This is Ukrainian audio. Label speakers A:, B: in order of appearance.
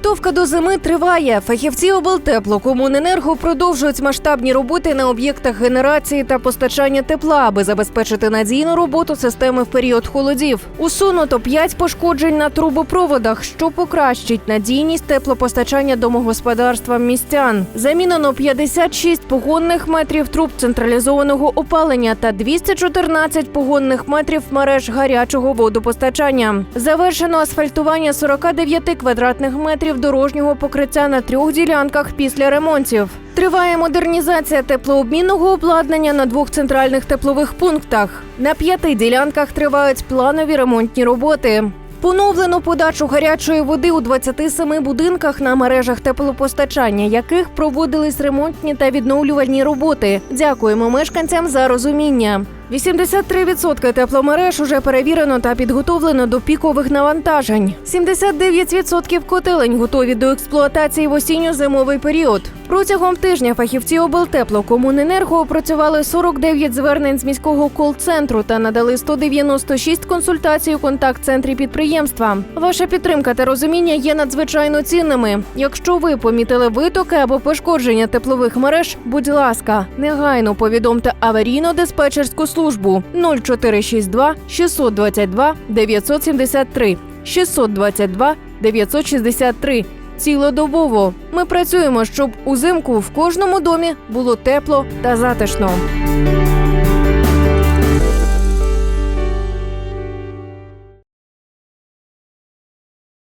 A: Підготовка до зими триває. Фахівці облтеплокомуненерго продовжують масштабні роботи на об'єктах генерації та постачання тепла, аби забезпечити надійну роботу системи в період холодів. Усунуто 5 пошкоджень на трубопроводах, що покращить надійність теплопостачання домогосподарствам містян. Замінено 56 погонних метрів труб централізованого опалення та 214 погонних метрів мереж гарячого водопостачання. Завершено асфальтування 49 квадратних метрів дорожнього покриття на трьох ділянках після ремонтів. Триває модернізація теплообмінного обладнання на двох центральних теплових пунктах. На п'яти ділянках тривають планові ремонтні роботи. Поновлено подачу гарячої води у 27 будинках на мережах теплопостачання, яких проводились ремонтні та відновлювальні роботи. Дякуємо мешканцям за розуміння. 83% тепломереж уже перевірено та підготовлено до пікових навантажень. 79% котелень готові до експлуатації в осінньо-зимовий період. Протягом тижня фахівці облтеплокомуненерго опрацювали 49 звернень з міського кол-центру та надали 196 консультацій у контакт-центрі підприємства. Ваша підтримка та розуміння є надзвичайно цінними. Якщо ви помітили витоки або пошкодження теплових мереж, будь ласка, негайно повідомте аварійно-диспетчерську службу 0462 622 973 622 963 цілодобово. Ми працюємо, щоб узимку в кожному домі було тепло та затишно.